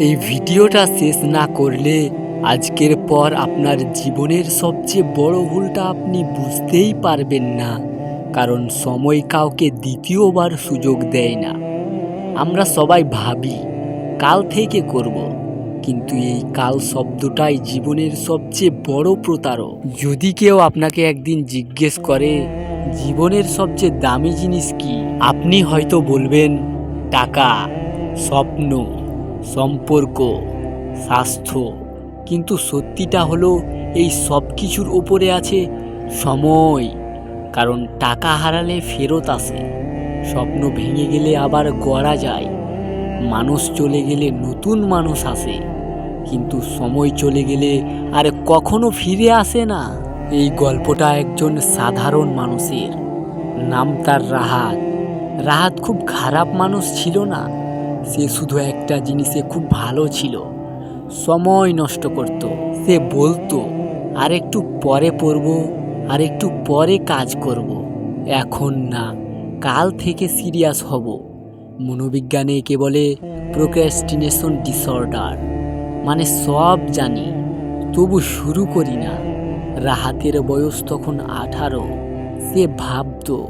এই ভিডিওটা শেষ না করলে আজকের পর আপনার জীবনের সবচেয়ে বড় ভুলটা আপনি বুঝতেই পারবেন না। কারণ সময় কাউকে দ্বিতীয়বার সুযোগ দেয় না। আমরা সবাই ভাবি, কাল থেকে করব। কিন্তু এই কাল শব্দটাই জীবনের সবচেয়ে বড় প্রতারক। যদি কেউ আপনাকে একদিন জিজ্ঞেস করে, জীবনের সবচেয়ে দামি জিনিস কি? আপনি হয়তো বলবেন, টাকা, স্বপ্ন। সম্পর্ক, স্বাস্থ্য, কিন্তু সত্যিটা হলো এই সব কিছুর ওপরে আছে সময়, কারণ টাকা হারালে ফেরত আসে। স্বপ্ন ভেঙে গেলে আবার গড়া যায়। মানুষ চলে গেলে নতুন মানুষ আসে, কিন্তু সময় চলে গেলে আর কখনো ফিরে আসে না। এই গল্পটা একজন সাধারণ মানুষের। নাম তার রাহাত। রাহাত খুব খারাপ মানুষ ছিল না। সে শুধু একটা জিনিসে খুব ভালো ছিল। সময় নষ্ট করত। সে বলতো আর একটু পরে পড়ব আর একটু পরে কাজ করব। এখন না, কাল থেকে সিরিয়াস হব। মনোবিজ্ঞানে একে বলে প্রোক্রাস্টিনেশন ডিসঅর্ডার মানে সব জানি, তবু শুরু করি না। রাহাতের বয়স তখন আঠারো। সে ভাবতো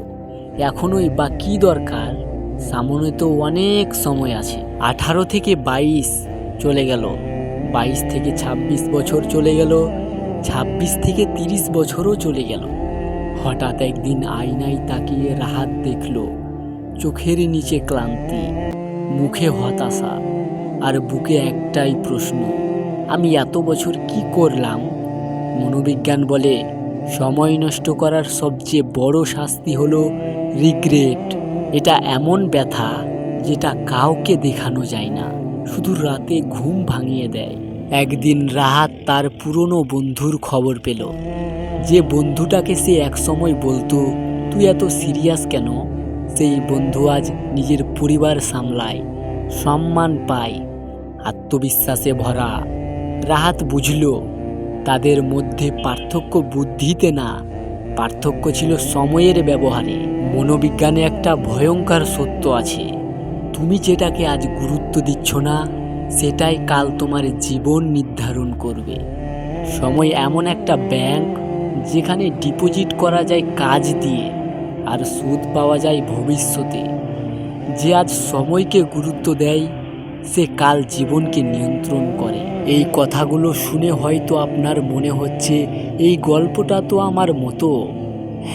এখনোই বা কী দরকার। সামনে তো অনেক সময় আছে। আঠারো থেকে বাইশ চলে গেল। বাইশ থেকে ছাব্বিশ বছর চলে গেল। ছাব্বিশ থেকে তিরিশ বছরও চলে গেল। হঠাৎ একদিন আয়নায় তাকিয়ে রাহাত দেখল, চোখের নিচে ক্লান্তি, মুখে হতাশা, আর বুকে একটাই প্রশ্ন, আমি এত বছর কি করলাম? মনোবিজ্ঞান বলে, সময় নষ্ট করার সবচেয়ে বড় শাস্তি হলো রিগ্রেট এটা এমন ব্যথা যেটা কাউকে দেখানো যায় না, শুধু রাতে ঘুম ভাঙিয়ে দেয়। একদিন রাহাত তার পুরনো বন্ধুর খবর পেল। যে বন্ধুটাকে সে একসময় বলতো, তুই এত সিরিয়াস কেন? সেই বন্ধু আজ নিজের পরিবার সামলায়, সম্মান পায়, আত্মবিশ্বাসে ভরা। রাহাত বুঝল, তাদের মধ্যে পার্থক্য বুদ্ধিতে না, পার্থক্য ছিল সময়ের ব্যবহারে। মনোবিজ্ঞানে একটা ভয়ঙ্কর সত্য আছে। তুমি যেটাকে আজ গুরুত্ব দিচ্ছ না, সেটাই কাল তোমার জীবন নির্ধারণ করবে। সময় এমন একটা ব্যাংক যেখানে ডিপোজিট করা যায় কাজ দিয়ে আর সুদ পাওয়া যায় ভবিষ্যতে। যে আজ সময়কে গুরুত্ব দেয়, সে কাল জীবনকে নিয়ন্ত্রণ করে। এই কথাগুলো শুনে হয়তো আপনার মনে হচ্ছে, এই গল্পটা তো আমার মতো।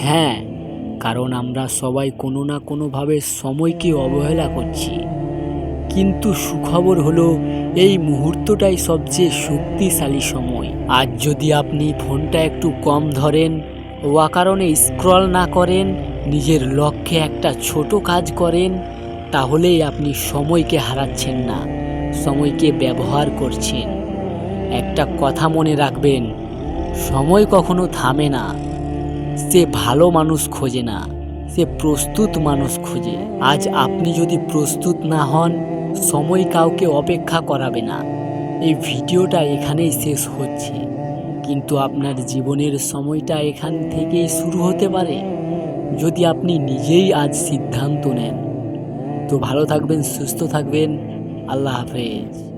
হ্যাঁ কারণ আমরা সবাই কোনো না কোনোভাবে সময়কে অবহেলা করছি। কিন্তু সুখবর হলো, এই মুহূর্তটাই সবচেয়ে শক্তিশালী সময়। আজ যদি আপনি ফোনটা একটু কম ধরেন ওয়া কারণে স্ক্রল না করেন, নিজের লক্ষ্যে একটা ছোট কাজ করেন, তাহলেই আপনি সময়কে হারাচ্ছেন না, সময়কে ব্যবহার করছেন। একটা কথা মনে রাখবেন, সময় কখনো থামে না। সে ভালো মানুষ খোঁজে না, সে প্রস্তুত মানুষ খোঁজে। আজ আপনি যদি প্রস্তুত না হন, সময় কাউকে অপেক্ষা করাবে না। এই ভিডিওটা এখানেই শেষ হচ্ছে। কিন্তু আপনার জীবনের সময়টা এখান থেকেই শুরু হতে পারে, যদি আপনি নিজেই আজ সিদ্ধান্ত নেন। তো ভালো থাকবেন, সুস্থ থাকবেন। আল্লাহ হাফেজ।